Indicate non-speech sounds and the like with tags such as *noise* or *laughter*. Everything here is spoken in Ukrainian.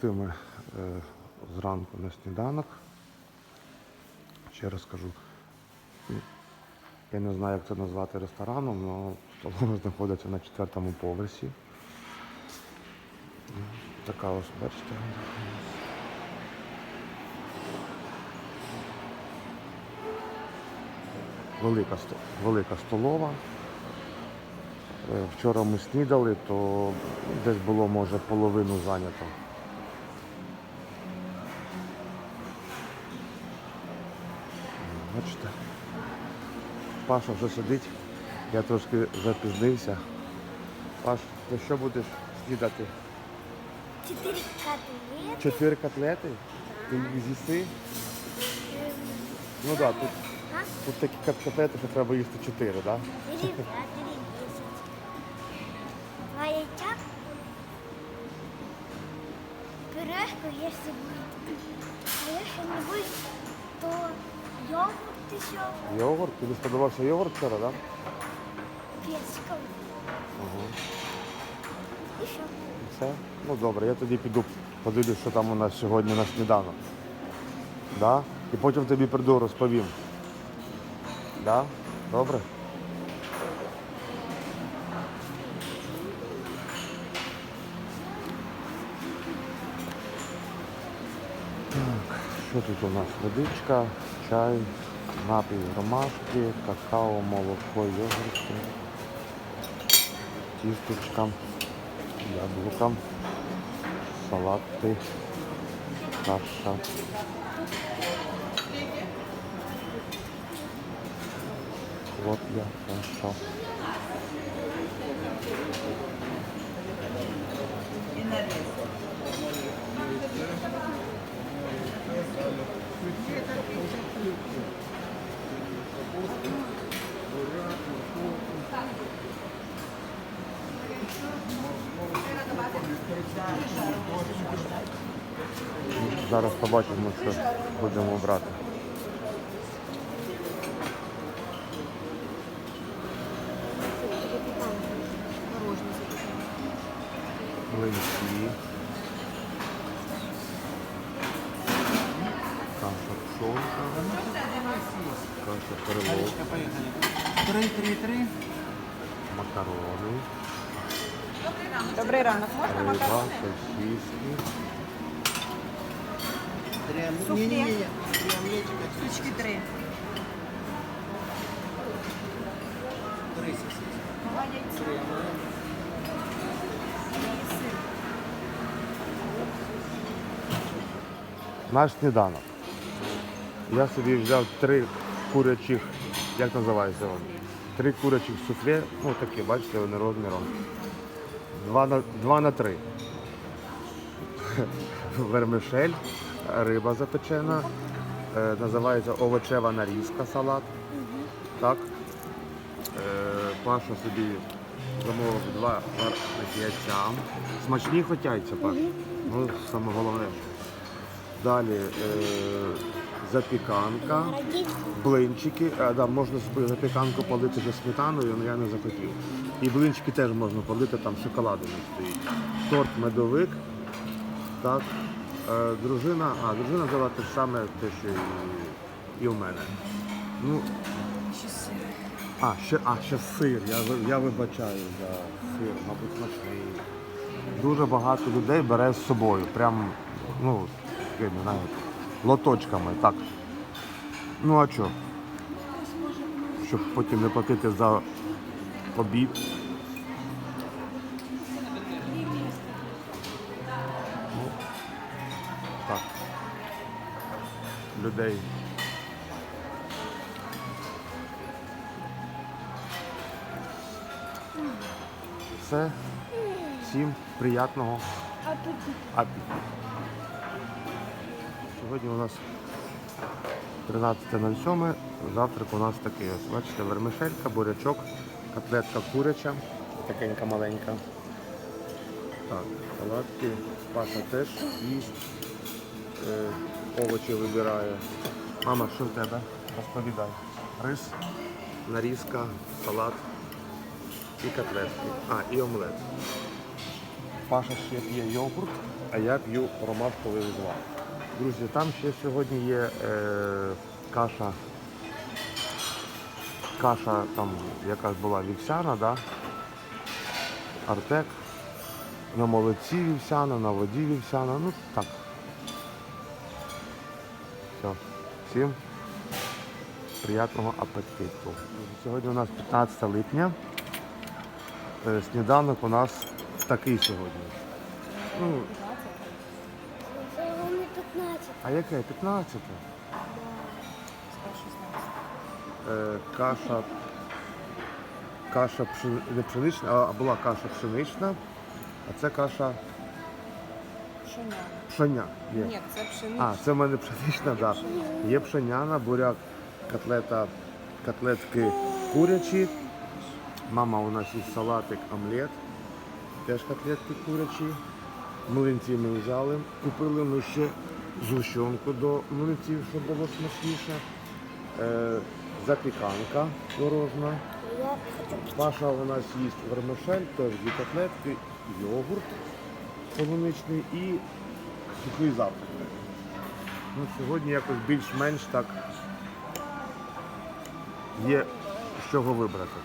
Прийшли ми е, зранку на сніданок. Ще раз кажу, я не знаю, як це назвати рестораном, але столова *laughs* знаходиться на четвертому поверсі. Така ось, бачите. Велика, велика столова. Е, Вчора ми снідали, то десь було, може, половину зайнято. Бачите? Паша вже сидить, я трошки запізнився. Паш, ти що будеш снідати? Четыре котлеты. Чотири котлети? Ти їх з'їси? Ну так, да, тут, тут такі кот- котлети, що треба їсти чотири, так? Или пять, десять. Два. Пюрешку, если будет. А если не будет, то йогурт еще Йогурт? Тобі сподобався йогурт вчора, так? Да? персиком. Угу. И все. Все? Ну добре, я тоді піду подивлюсь, що там у нас сьогодні на сніданок. Да? І потім тобі прийду, розповім. Да? Добре? Так, що тут у нас? Водичка, чай, напій ромашки, какао, молоко, йогурти, тістечка, яблука, салати, каша. Хлоп'я, каша. Зараз побачимо, що будемо брати. Млинці. Каша пшонка. Каша три, три. Макарони. Добрий ранок. Можна макарони? Суфле. Штучки три. Два яйця. Наш сніданок. Я собі взяв три курячих, як називається вони? Три курячих суфле, ну такі, бачите, вони розміром. Два на, два на три. Вермишель, риба запечена, е, називається овочева нарізка салат. Так. Е, Паша собі замовив два варених яйця. Смачні хоч яйця, Паш. Ну, саме головне. Далі е, запіканка, блинчики. А, да, можна запіканку полити зі сметаною, але я не захотів. І блинчики теж можна полити, там шоколадом стоїть. Торт медовик. Так. Е, дружина, а дружина взяла те ж саме, те, що і, і у мене. Ну, а, ще, а, ще сир. Я, я вибачаю за сир, мабуть, смачний. Дуже багато людей бере з собою. Прям, ну, не знаю, лоточками, так. Ну а що? Щоб потім не платити за обід. Ну, так. Людей Все. Всім приятного апетиту. Сьогодні у нас 13.07. Завтрак у нас такий ось. Бачите, вермишелька, бурячок, котлетка куряча, такенька маленька. Так, салатки, Паша теж їсть. Е, овочі вибирає. Мама, що в тебе? Розповідай. Рис, нарізка, салат і котлетки. А, і омлет. Паша ще п'є йогурт, а я п'ю ромашковий узвар. Друзі, там ще сьогодні є е, каша. Каша там якась була вівсяна, да? Артек. На молоці вівсяна, на воді вівсяна. Ну так. Все. Всім приятного апетиту. Сьогодні у нас 15 липня. Е, Сніданок у нас такий сьогодні. Ну, Це вони 15. А яке? 15? Е, каша. Каша пшени- не пшенична, а була каша пшенична, а це каша Пшеняна. пшеня. Є. Ні, це пшенична. А, це в мене пшенична, так. Да. Є пшеняна, буряк, котлета, котлетки курячі. Мама у нас із салатик, омлет. Теж котлетки курячі. Млинці ми взяли. Купили ми ще згущенку до млинців, щоб було смачніше. Е, запіканка творожна. Паша у нас їсть вермишель, теж дві котлетки, йогурт полуничний і сухий завтрак. Ну, сьогодні якось більш-менш так є з чого вибрати.